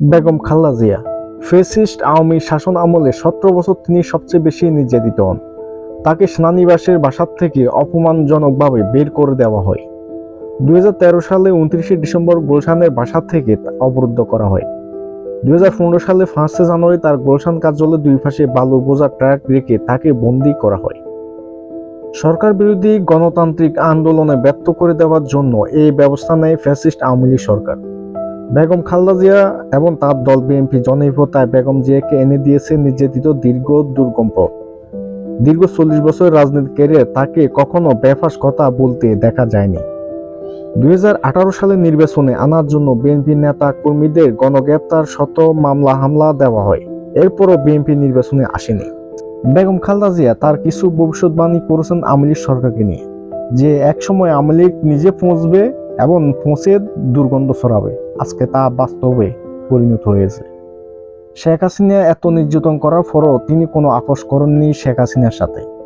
Begum Khaleda Zia, fascist Awami শাসন আমলে সতেরো বছর তিনি সবচেয়ে বেশি নির্যাতিত হন। তাকে সেনানিবাসের বাসার থেকে অপমানজনকভাবে বের করে দেওয়া হয়। দুই হাজার তেরো সালে উনত্রিশে ডিসেম্বর গুলশানের বাসা থেকে অবরুদ্ধ করা হয়। দুই হাজার পনেরো সালে ফার্স্টে জানুয়ারি তার গুলশান কার্যালয়ের দুই পাশে বালু বোঝা ট্রাক রেখে তাকে বন্দী করা হয়। সরকার বিরোধী গণতান্ত্রিক আন্দোলনে ব্যর্থ করে দেওয়ার জন্য এই ব্যবস্থা নেয় ফ্যাসিস্ট আওয়ামী সরকার। বেগম খালেদা জিয়া এবং তার দল বিএনপি জনহিততায় বেগম জিয়াকে এনে দিয়েছে নির্যাতিত দীর্ঘ দুর্গম পথ দীর্ঘ চল্লিশ বছরের রাজনীতি ক্যারিয়ার তাকে কখনো বেফাস কথা বলতে দেখা যায়নি। দুই সালের নির্বাচনে আনার জন্য বিএনপি নেতা কর্মীদের গণগ্রেপ্তার, শত মামলা, হামলা দেওয়া হয়। এরপরও বিএনপি নির্বাচনে আসেনি। বেগম খালেদা জিয়া তার কিছু ভবিষ্যৎবাণী করেছেন আওয়ামী লীগ সরকারকে নিয়ে, যে একসময় আওয়ামী লীগ নিজে পৌঁছবে এবং পৌঁছে দুর্গন্ধ ছড়াবে। আজকে তা বাস্তবে পরিণত হয়েছে। শেখ হাসিনা এত নির্যাতন করার পরও তিনি কোনো আপোষ করেননি শেখ হাসিনার সাথে।